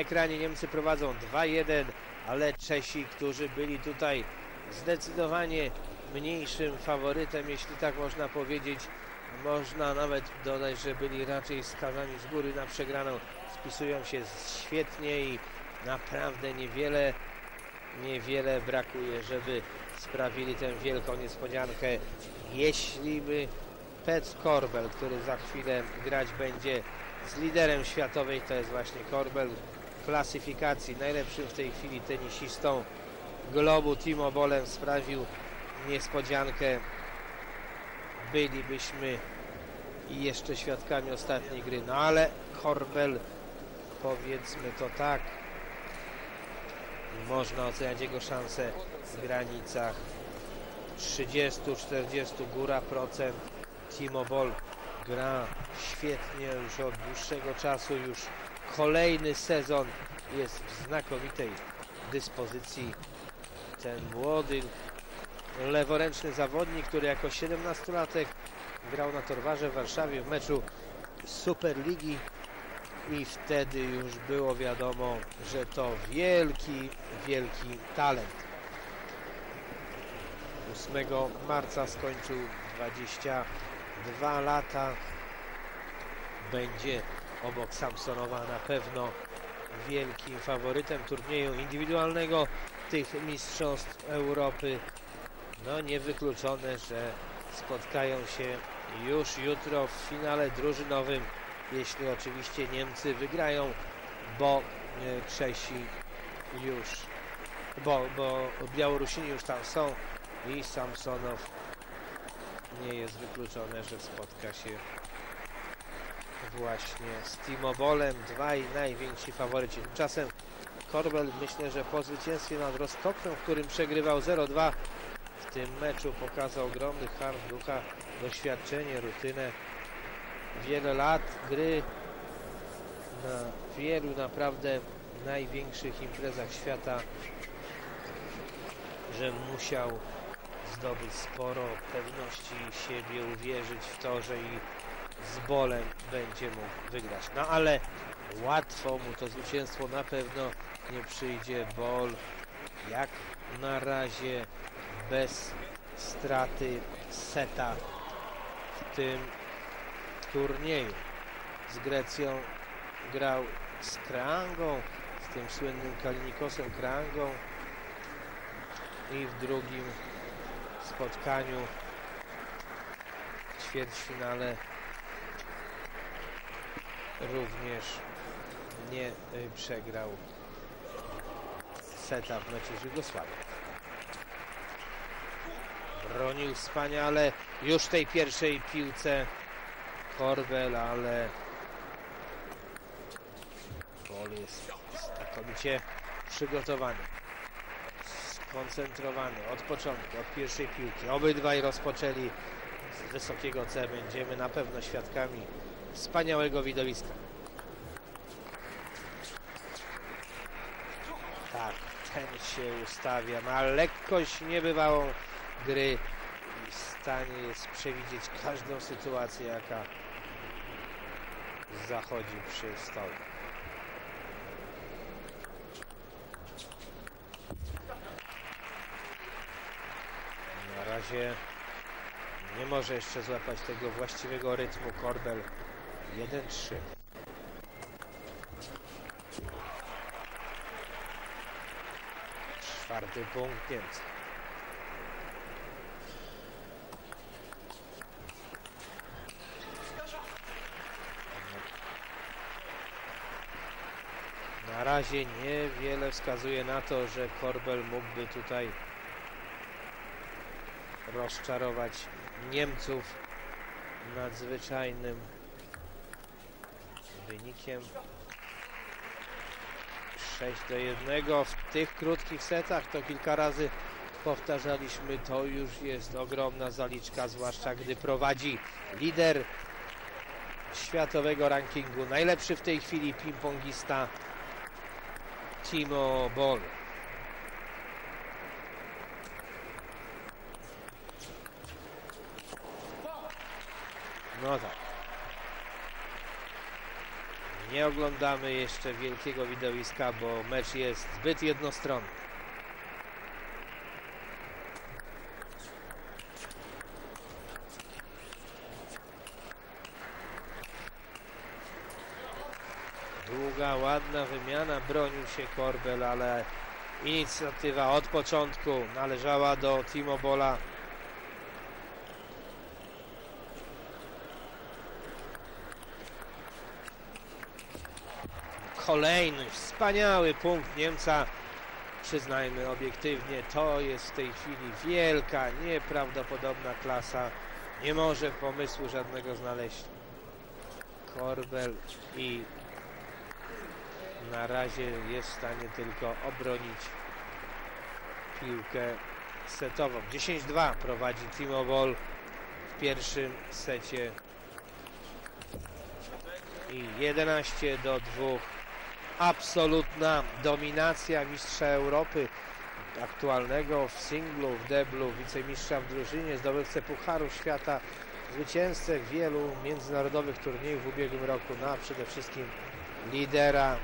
Ekranie Niemcy prowadzą 2-1, ale Czesi, którzy byli tutaj zdecydowanie mniejszym faworytem, jeśli tak można powiedzieć, można nawet dodać, że byli raczej skazani z góry na przegraną. Spisują się świetnie i naprawdę niewiele, niewiele brakuje, żeby sprawili tę wielką niespodziankę. Jeśli by Pet Korbel, który za chwilę grać będzie z liderem światowej, to jest właśnie Korbel klasyfikacji, najlepszym w tej chwili tenisistą globu Timo Bolem sprawił niespodziankę. Bylibyśmy jeszcze świadkami ostatniej gry, no ale Korbel, powiedzmy to tak, można oceniać jego szanse w granicach 30-40 góra procent. Timo Boll gra świetnie już od dłuższego czasu, już kolejny sezon jest w znakomitej dyspozycji. Ten młody, leworęczny zawodnik, który jako 17-latek grał na Torwarze w Warszawie w meczu Superligi i wtedy już było wiadomo, że to wielki, wielki talent. 8 marca skończył 22 lata. Będzie obok Samsonowa na pewno wielkim faworytem turnieju indywidualnego tych Mistrzostw Europy. No niewykluczone, że spotkają się już jutro w finale drużynowym, jeśli oczywiście Niemcy wygrają, bo e, Czesi już, bo, bo Białorusini już tam są i Samsonow nie jest wykluczone, że spotka się właśnie z Timobolem, dwaj najwięksi faworyci. Tymczasem Korbel myślę, że po zwycięstwie nad Rostoknem, w którym przegrywał 0-2 w tym meczu pokazał ogromny harm ducha, doświadczenie, rutynę, wiele lat gry na wielu naprawdę największych imprezach świata, że musiał zdobyć sporo pewności siebie, uwierzyć w to, że i z bolem będzie mógł wygrać. No ale łatwo mu to zwycięstwo na pewno nie przyjdzie. Bol jak na razie bez straty seta w tym turnieju. Z Grecją grał z Krangą, z tym słynnym Kalinikosem Krangą i w drugim spotkaniu w ćwierćfinale również nie y, przegrał seta w meczu z Jugosławią. Bronił wspaniale już tej pierwszej piłce Korbel, ale Bol jest znakomicie przygotowany skoncentrowany od początku, od pierwszej piłki. Obydwaj rozpoczęli z wysokiego C. Będziemy na pewno świadkami wspaniałego widowiska. Tak, ten się ustawia. Ma lekkość niebywałą gry i w stanie jest przewidzieć każdą sytuację, jaka zachodzi przy stole. Na razie nie może jeszcze złapać tego właściwego rytmu Korbel 1-3. Czwarty punkt Niemcy. Na razie niewiele wskazuje na to, że Korbel mógłby tutaj rozczarować Niemców nadzwyczajnym wynikiem 6 do 1 w tych krótkich setach. To kilka razy powtarzaliśmy. To już jest ogromna zaliczka zwłaszcza gdy prowadzi lider światowego rankingu. Najlepszy w tej chwili ping-pongista Timo Boll. No tak. Nie oglądamy jeszcze wielkiego widowiska, bo mecz jest zbyt jednostronny. Długa, ładna wymiana, bronił się Korbel, ale inicjatywa od początku należała do Timo Bola. Kolejny wspaniały punkt Niemca. Przyznajmy obiektywnie, to jest w tej chwili wielka, nieprawdopodobna klasa. Nie może pomysłu żadnego znaleźć. Korbel i na razie jest w stanie tylko obronić piłkę setową. 10-2 prowadzi Timo Boll w pierwszym secie i 11 do 2. Absolutna dominacja mistrza Europy aktualnego w singlu, w deblu, wicemistrza w drużynie, zdobywcę Pucharu Świata, zwycięzcę wielu międzynarodowych turniejów w ubiegłym roku, no a przede wszystkim lidera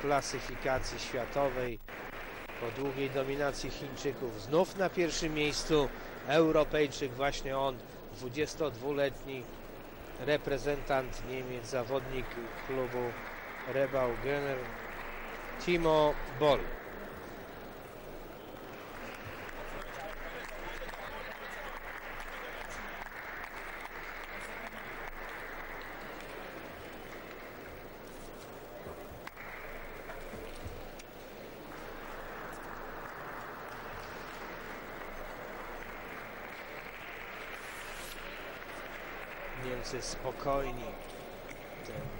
klasyfikacji światowej po długiej dominacji Chińczyków. Znów na pierwszym miejscu Europejczyk, właśnie on, 22-letni reprezentant Niemiec, zawodnik klubu Rebał Gener, Timo Boll. Niemcy spokojni. Ten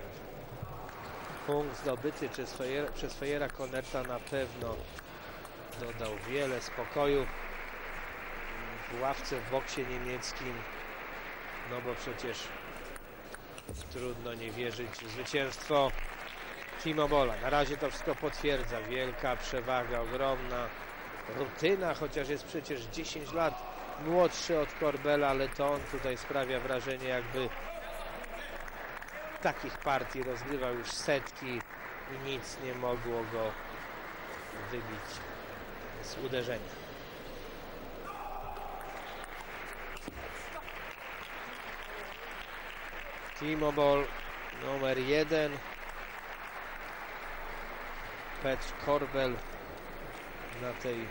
punkt zdobyty przez przez Fejera Konerta na pewno dodał wiele spokoju w ławce w boksie niemieckim. No bo przecież trudno nie wierzyć w zwycięstwo Timo Bola. Na razie to wszystko potwierdza. Wielka przewaga, ogromna rutyna, chociaż jest przecież 10 lat młodszy od Korbela, ale to on tutaj sprawia wrażenie, jakby takich partii rozgrywał już setki i nic nie mogło go wybić z uderzenia. Timo Boll numer jeden. Petr Korbel na tej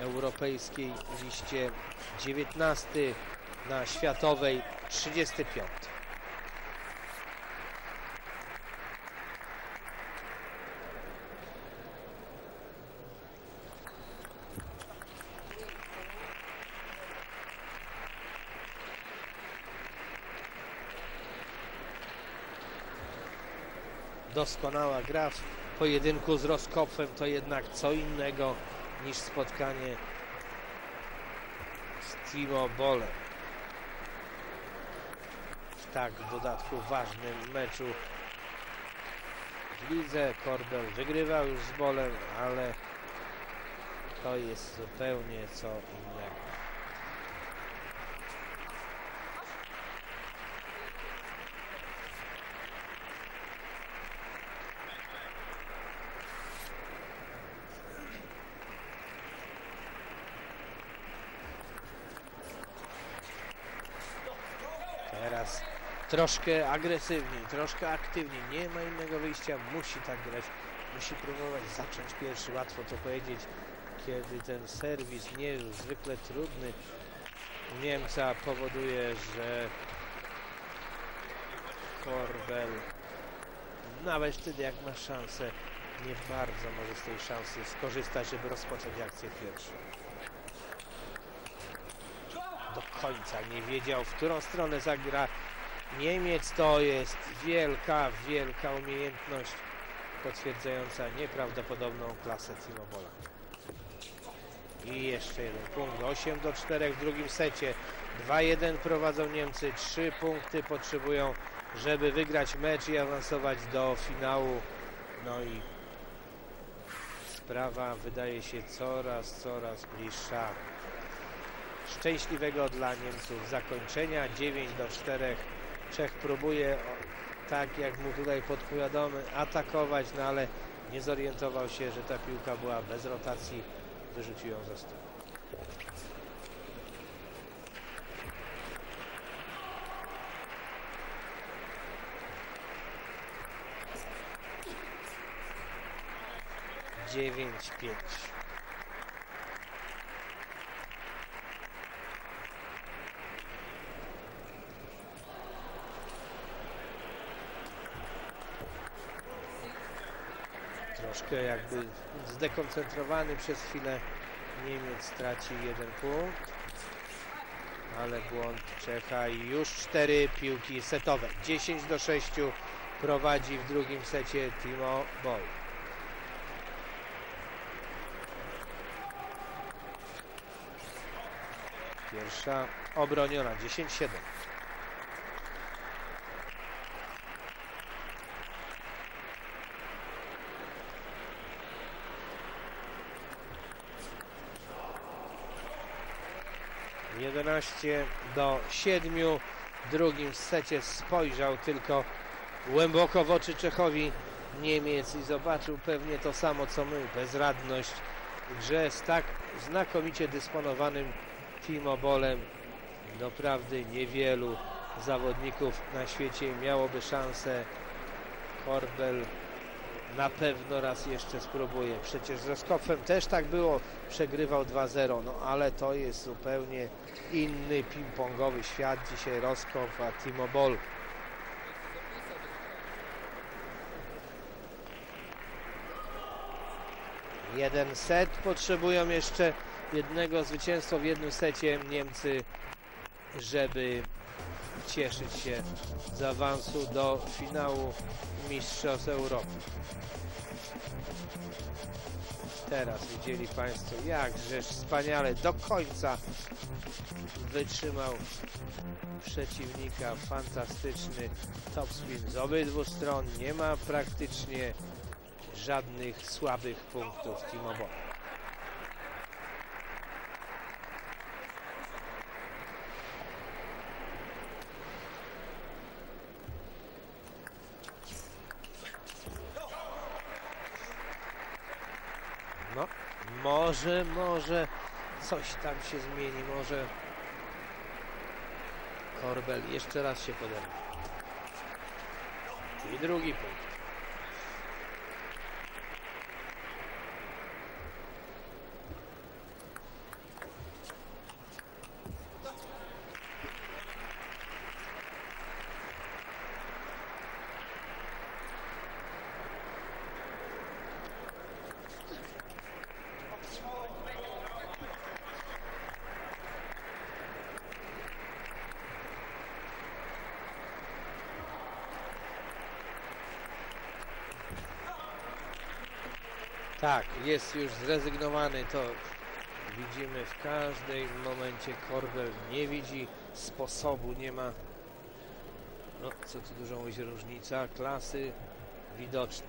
europejskiej liście 19 na światowej 35. Doskonała gra w pojedynku z Roskopfem to jednak co innego niż spotkanie z Timo Bolem. W tak w dodatku ważnym meczu w lidze Korbel wygrywał już z Bolem, ale to jest zupełnie co innego. Teraz troszkę agresywniej, troszkę aktywniej. Nie ma innego wyjścia. Musi tak grać. Musi próbować zacząć pierwszy. Łatwo to powiedzieć, kiedy ten serwis niezwykle trudny Niemca powoduje, że Korbel nawet wtedy jak ma szansę nie bardzo może z tej szansy skorzystać, żeby rozpocząć akcję pierwszą do końca nie wiedział, w którą stronę zagra Niemiec. To jest wielka, wielka umiejętność potwierdzająca nieprawdopodobną klasę Timo Bola. I jeszcze jeden punkt. 8 do 4 w drugim secie. 2-1 prowadzą Niemcy. 3 punkty potrzebują, żeby wygrać mecz i awansować do finału. No i sprawa wydaje się coraz, coraz bliższa szczęśliwego dla Niemców zakończenia 9 do 4 Czech próbuje tak jak mu tutaj podpowiadamy, atakować, no ale nie zorientował się, że ta piłka była bez rotacji, wyrzucił ją za stół. Dziewięć, pięć. Troszkę jakby zdekoncentrowany przez chwilę Niemiec traci jeden punkt. Ale błąd Czecha i już cztery piłki setowe. 10 do 6 prowadzi w drugim secie Timo Boll. Pierwsza obroniona 10-7. Jedenaście do siedmiu. W drugim secie spojrzał tylko głęboko w oczy Czechowi Niemiec i zobaczył pewnie to samo co my. Bezradność grze z tak znakomicie dysponowanym Timo Bolem. Doprawdy niewielu zawodników na świecie miałoby szansę. Korbel na pewno raz jeszcze spróbuje. Przecież z Roskopfem też tak było. Przegrywał 2-0. No ale to jest zupełnie inny ping-pongowy świat. Dzisiaj Roskopf, a Timo Boll. Jeden set. Potrzebują jeszcze jednego zwycięstwa w jednym secie Niemcy, żeby cieszyć się z awansu do finału Mistrzostw Europy. Teraz widzieli Państwo, jakżeż wspaniale do końca wytrzymał przeciwnika. Fantastyczny topspin z obydwu stron. Nie ma praktycznie żadnych słabych punktów Timo Boll. No, może, może coś tam się zmieni, może Korbel jeszcze raz się podejmie. I drugi punkt. Tak, jest już zrezygnowany, to widzimy w każdym momencie. Korbel nie widzi sposobu, nie ma, no co tu dużo mówić, różnica klasy widoczna.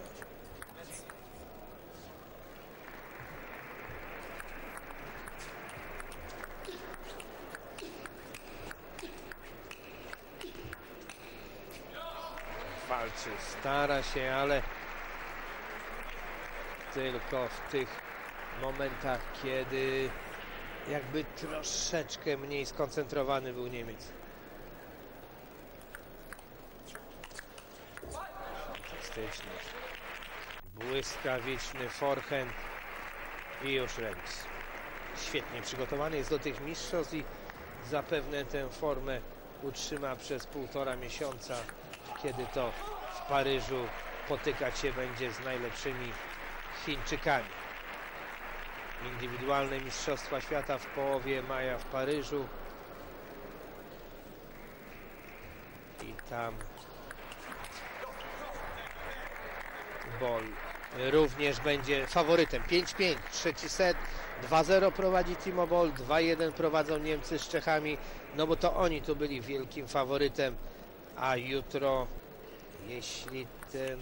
Walczy, stara się, ale tylko w tych momentach, kiedy jakby troszeczkę mniej skoncentrowany był Niemiec. Fantastyczny. Błyskawiczny forehand i już remis. Świetnie przygotowany jest do tych mistrzostw i zapewne tę formę utrzyma przez półtora miesiąca, kiedy to w Paryżu potykać się będzie z najlepszymi Chińczykami. Indywidualne Mistrzostwa Świata w połowie maja w Paryżu. I tam Bol również będzie faworytem. 5-5, trzeci set. 2-0 prowadzi Timo Boll, 2-1 prowadzą Niemcy z Czechami, no bo to oni tu byli wielkim faworytem, a jutro, jeśli ten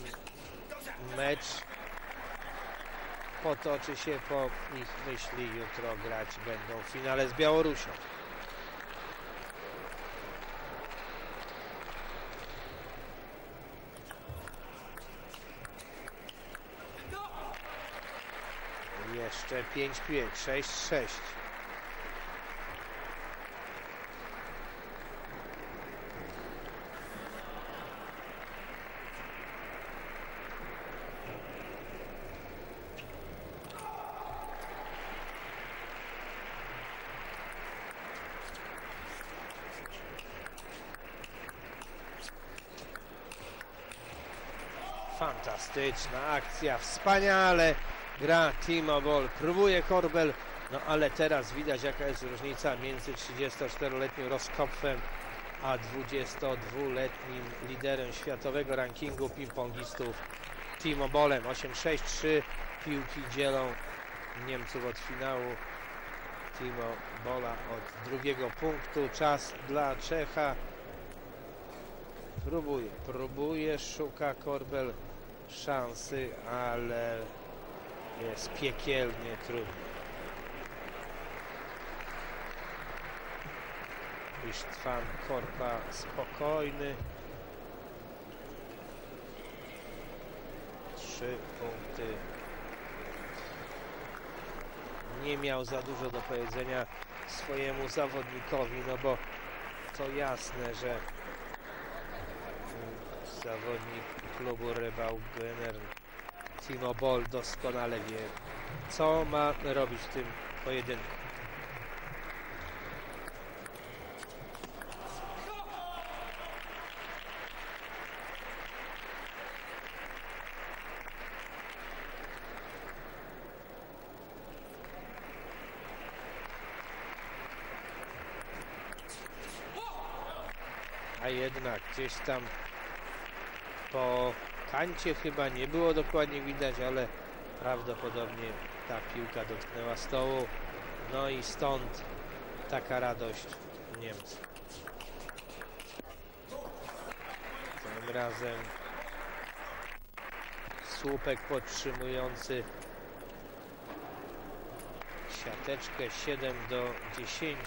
mecz potoczy się po ich myśli. Jutro grać będą w finale z Białorusią. Jeszcze 5-5, 6-6. Fantastyczna akcja, wspaniale gra Timo Boll. Próbuje Korbel, no ale teraz widać jaka jest różnica między 34-letnim Roskopfem a 22-letnim liderem światowego rankingu ping-pongistów Timo Bolem. 8-6-3 piłki dzielą Niemców od finału. Timo Bola od drugiego punktu. Czas dla Czecha. Próbuje, próbuje, szuka Korbel szansy, ale jest piekielnie trudno. Istvan Korpa spokojny. Trzy punkty. Nie miał za dużo do powiedzenia swojemu zawodnikowi, no bo to jasne, że zawodnik klubu Rybał Gönner Timo Boll doskonale wie, co ma robić w tym pojedynku. Jednak gdzieś tam po kancie chyba nie było dokładnie widać, ale prawdopodobnie ta piłka dotknęła stołu. No i stąd taka radość Niemców. Tym razem słupek podtrzymujący siateczkę 7 do 10.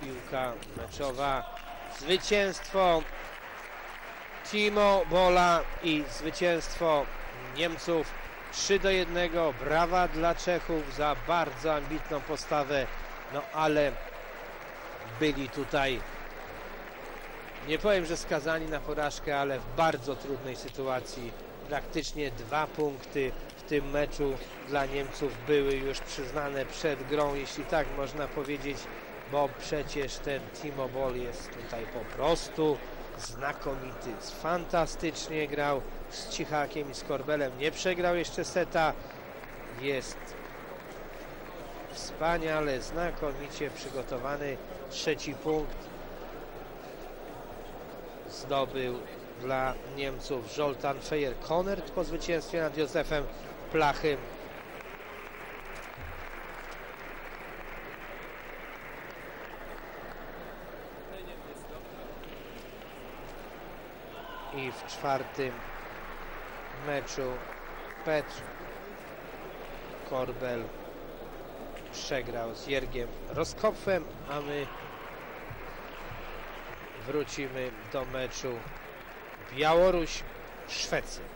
Piłka meczowa. Zwycięstwo Timo Bola i zwycięstwo Niemców 3 do 1. Brawa dla Czechów za bardzo ambitną postawę. No ale byli tutaj nie powiem, że skazani na porażkę, ale w bardzo trudnej sytuacji. Praktycznie dwa punkty w tym meczu dla Niemców były już przyznane przed grą, jeśli tak można powiedzieć, bo przecież ten Timo Boll jest tutaj po prostu znakomity. Fantastycznie grał z Cichakiem i z Korbelem. Nie przegrał jeszcze seta. Jest wspaniale, znakomicie przygotowany. Trzeci punkt zdobył dla Niemców Zoltan Feyer-Konert po zwycięstwie nad Józefem Plachem. I w czwartym meczu Petr Korbel przegrał z Jergiem Roskopfem, a my wrócimy do meczu Białoruś-Szwecja.